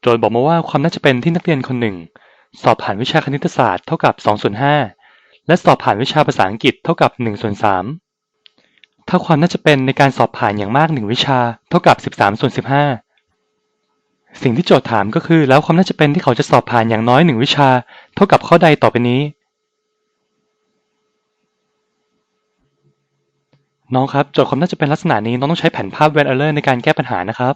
โจทย์บอกมาว่าความน่าจะเป็นที่นักเรียนคนหนึ่ง สอบผ่านวิชาคณิตศาสตร์เท่ากับ2ส่วน5และสอบผ่านวิชาภาษาอังกฤษเท่ากับ1ส่วน3ถ้าความน่าจะเป็นในการสอบผ่านอย่างมาก 1 วิชาเท่ากับ 13ส่วน15 สิ่งที่โจทย์ถามก็คือ แล้วความน่าจะเป็นที่เขาจะสอบผ่านอย่างน้อย 1 วิชา เท่ากับข้อใดต่อไปนี้ น้องครับโจทย์ความน่าจะเป็นลักษณะนี้น้องต้องใช้แผนภาพเวนเออร์ในการแก้ปัญหานะครับ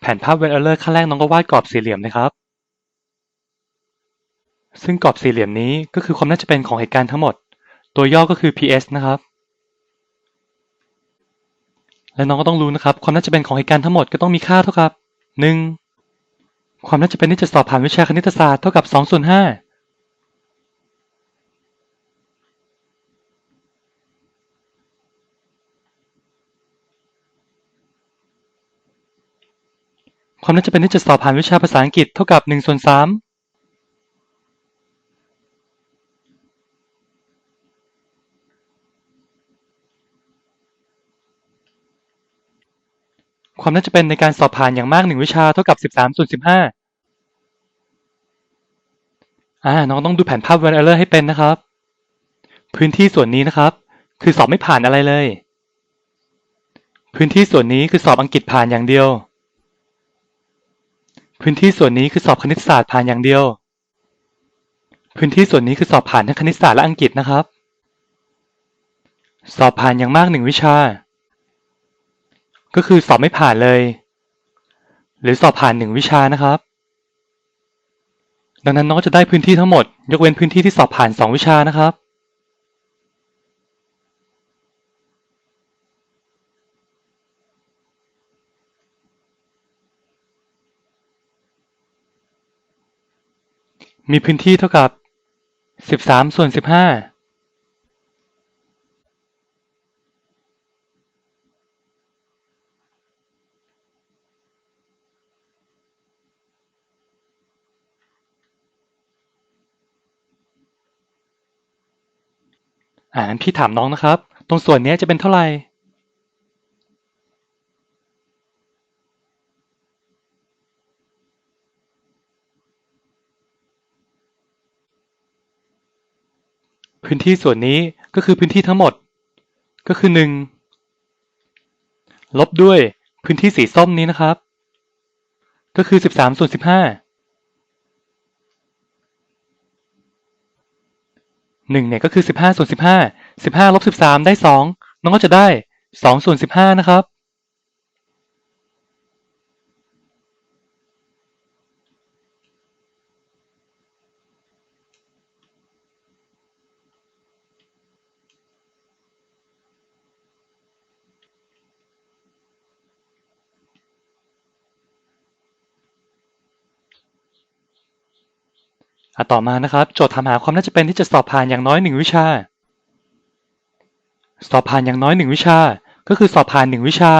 แผนภาพเวนเออร์ขั้นแรกน้องก็วาดกรอบสี่เหลี่ยมนะครับ ซึ่งกรอบสี่เหลี่ยมนี้ก็คือความน่าจะเป็นของเหตุการณ์ทั้งหมด ตัวย่อก็คือ PS นะครับ และน้องก็ต้องรู้นะครับ ความน่าจะเป็นของเหตุการณ์ทั้งหมดก็ต้องมีค่าเท่ากับ 1. ความน่าจะเป็นที่จะสอบผ่านวิชาคณิตศาสตร์เท่ากับ2ส่วน5 ความน่าจะเป็นที่จะสอบผ่านวิชาภาษาอังกฤษเท่ากับ1ส่วน3ความน่าจะเป็นในการสอบผ่านอย่างมาก1วิชาเท่ากับ 13ส่วน15อ่าน้องต้องดูแผนภาพ Van Euler ให้เป็นนะครับ พื้นที่ส่วนนี้นะครับ คือสอบไม่ผ่านอะไรเลย พื้นที่ส่วนนี้คือสอบอังกฤษผ่านอย่างเดียว พื้นที่ส่วนนี้คือสอบคณิตศาสตร์ผ่านอย่างเดียว พื้นที่ส่วนนี้คือสอบผ่านทั้งคณิตศาสตร์และอังกฤษนะครับ สอบผ่านอย่างมากหนึ่งวิชา ก็คือสอบไม่ผ่านเลย หรือสอบผ่านหนึ่งวิชานะครับ ดังนั้นน้องจะได้พื้นที่ทั้งหมด ยกเว้นพื้นที่ที่สอบผ่านสองวิชานะครับ มีพื้นที่เท่ากับ13ส่วน15อ่างั้นพี่ถามน้องนะครับ ตรงส่วนนี้จะเป็นเท่าไหร่ พื้นที่ส่วนนี้ก็คือพื้นที่ทั้งหมด ก็คือ 1 ลบด้วยพื้นที่สีส้มนี้นะครับ ก็คือ 13ส่วน15หนึ่งเนี่ยก็คือสิบห้าส่วนสิบห้าสิบห้าลบสิบสามได้สองน้องก็จะได้สองส่วนสิบห้านะครับ อะต่อมานะครับ โจทย์ถามหาความน่าจะเป็นที่จะสอบผ่านอย่างน้อยหนึ่งวิชา สอบผ่านอย่างน้อยหนึ่งวิชา ก็คือสอบผ่านหนึ่งวิชา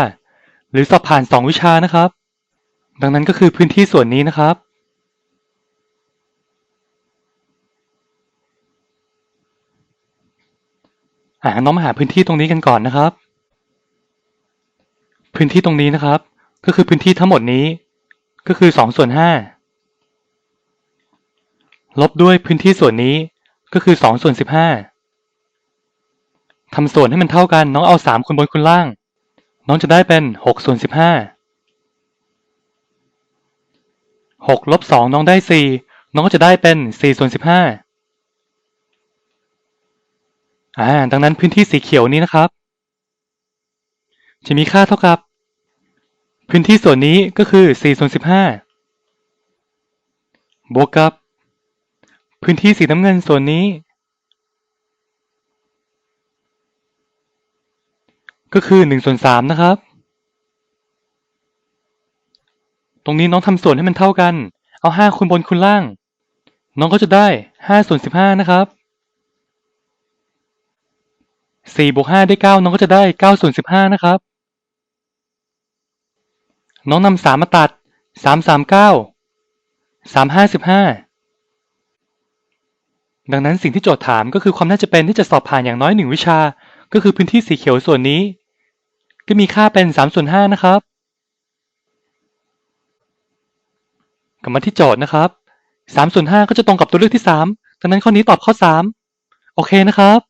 หรือสอบผ่านสองวิชานะครับ ดังนั้นก็คือพื้นที่ส่วนนี้นะครับ อ่าน้องมาหาพื้นที่ตรงนี้กันก่อนนะครับ พื้นที่ตรงนี้นะครับ ก็คือพื้นที่ทั้งหมดนี้ ก็คือสองส่วนห้า ลบด้วยพื้นที่ส่วนนี้ก็คือ2ส่วน15ทำส่วนให้มันเท่ากันน้องเอา3คูณบนคูณล่าง น้องจะได้เป็น6ส่วน15 6ลบ2น้องได้4น้องก็จะได้เป็น4ส่วน15อ่าดังนั้นพื้นที่สีเขียวนี้นะครับ จะมีค่าเท่ากับ พื้นที่ส่วนนี้ก็คือ4ส่วน15บวกกับ พื้นที่สีน้ำเงินส่วนนี้ ก็คือ1ส่วน3นะครับ ตรงนี้น้องทำส่วนให้มันเท่ากัน เอา5คูณบนคูณล่าง น้องก็จะได้5ส่วน15นะครับ4บวก5ได้9น้องก็จะได้9ส่วน15นะครับ น้องนำ3มมาตัด3 3 9 3 5 15 ดังนั้นสิ่งที่โจทย์ถามก็คือความน่าจะเป็นที่จะสอบผ่านอย่างน้อยหนึ่งวิชา ก็คือพื้นที่สีเขียวส่วนนี้ ก็มีค่าเป็น3ส่วน5นะครับกลับมาที่โจทย์นะครับ3ส่วน5ก็จะตรงกับตัวเลือกที่3ดังนั้นข้อนี้ตอบข้อ 3 โอเคนะครับ